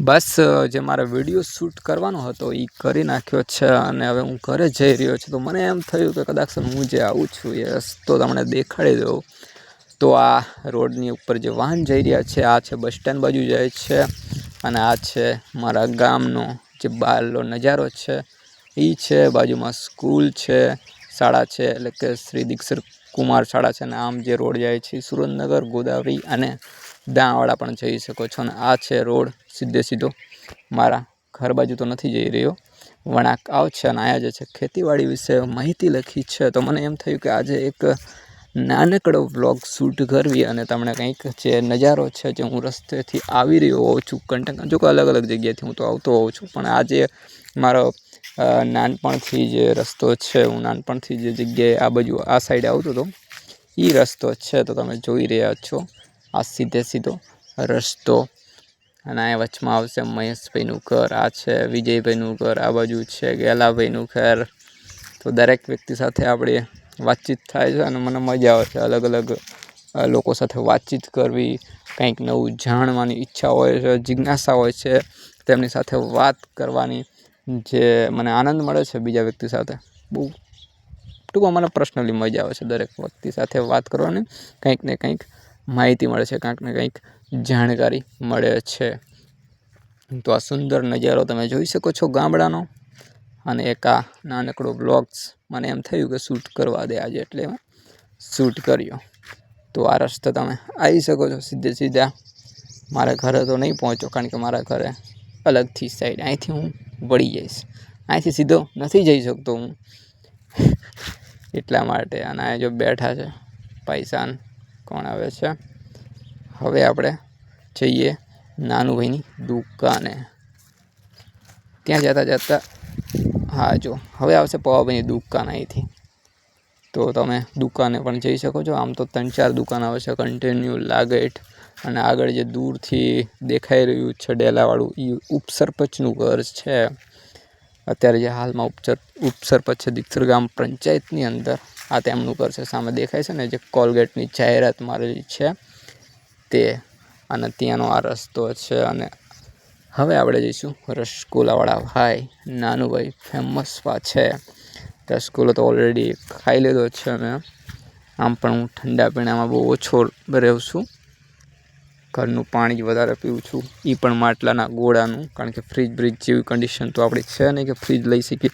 બસ જે મારે video shoot કરવાનો હતો એ કરી નાખ્યો છે અને હવે હું ઘરે જઈ રહ્યો છું. તો મને એમ થયું કે કદાચ હું જે આવું છું એ રસ્તો તમને દેખાડી દઉં. તો આ રોડની ઉપર જે વાહન જઈ રહ્યા છે, આ છે બસ સ્ટેન્ડ બાજુ જાય છે અને આ છે મારા ગામનો જે બહારનો નજારો છે. એ છે બાજુમાં સ્કૂલ છે, શાળા છે, એટલે કે શ્રી દીક્ષર કુમાર શાળા છે અને આમ જે રોડ જાય છે સુરેન્દ્રનગર, ગોદાવરી અને દાણાવાડા પણ જઈ શકો છો અને આ છે રોડ, સીધે સીધો. મારા ઘર બાજુ તો નથી જઈ રહ્યો. વણાક આવ છે અને આયા જે છે ખેતીવાડી વિશે માહિતી લખી છે. તો મને એમ થયું કે આજે એક નાનકડો વ્લોગ શૂટ કરવી અને તમને કંઈક જે નજારો છે જે હું રસ્તેથી આવી રહ્યો હોઉં છું, કંટક. જો કે અલગ અલગ જગ્યાએથી હું તો આવતો હોઉં છું, પણ આજે મારો નાનપણથી જે રસ્તો છે, હું નાનપણથી જે જગ્યાએ આ બાજુ આ સાઈડે આવતો હતો એ રસ્તો છે. તો તમે જોઈ રહ્યા છો. આ સીધે સીધો રસ્તો. અને અહીંયા વચમાં આવશે મહેશભાઈનું ઘર, આ છે વિજયભાઈનું ઘર, આ બાજુ છે ગેલાભાઈનું ઘર. તો દરેક વ્યક્તિ સાથે આપણે વાતચીત થાય છે અને મને મજા આવે છે અલગ અલગ લોકો સાથે વાતચીત કરવી. કંઈક નવું જાણવાની ઈચ્છા હોય છે, જિજ્ઞાસા હોય છે, તેમની સાથે વાત કરવાની જે મને આનંદ મળે છે બીજા વ્યક્તિ સાથે. બહુ ટૂંકમાં મને પર્સનલી મજા આવે છે દરેક વ્યક્તિ સાથે વાત કરવાની. કંઈક ને કંઈક માહિતી મળે છે કાંઈકને કંઈક જાણકારી મળે છે. તો આ સુંદર નજારો તમે જોઈ શકો છો ગામડાનો. અને એક આ નાનકડો બ્લોગ્સ મને એમ થયું કે શૂટ કરવા દે આજે, એટલે મેં શૂટ કર્યો. તો આ રસ્તે તમે આવી શકો છો સીધે સીધા. મારા ઘરે તો નહીં પહોંચો કારણ કે મારા ઘરે અલગથી સાઈડ અહીંથી હું વળી જઈશ. અહીંથી સીધો નથી જઈ શકતો હું. એટલા માટે અને અહીંયા જો બેઠા છે પૈસાન કોણ આવે છે? હવે આપણે જઈએ નાનુભાઈની દુકાને. ત્યાં જતાં જતાં? હા, જો, હવે આવશે પવાભાઈની દુકાન અહીંથી. તો તમે દુકાને પણ જઈ શકો છો. આમ તો ત્રણ ચાર દુકાન આવે છે કન્ટિન્યુ લાગેટ અને આગળ જે દૂરથી દેખાઈ રહ્યું છે ડેલાવાળું એ ઉપસરપંચનું ઘર છે. અત્યારે જે હાલમાં ઉપચર ઉપસરપંચ છે દીક્ષર ગામ પંચાયતની અંદર આ તેમનું ઘર છે, સામે દેખાય છે ને જે કોલગેટની જાહેરાત મારેલી છે તે, અને ત્યાંનો આ રસ્તો છે અને હવે આપણે જઈશું રસગુલ્લાવાળા ભાઈ નાનુભાઈ ફેમસ પા છે. રસગુલ્લો તો ઓલરેડી ખાઈ લીધો છે મેં. આમ પણ હું ઠંડા પીણામાં બહુ ઓછો રહું છું. ઘરનું પાણી જ વધારે પીવું છું. એ પણ માટલાના ગોળાનું, કારણ કે ફ્રીજ બ્રીજ જેવી કન્ડિશન તો આપણી છે નહીં કે ફ્રીજ લઈ શકીએ.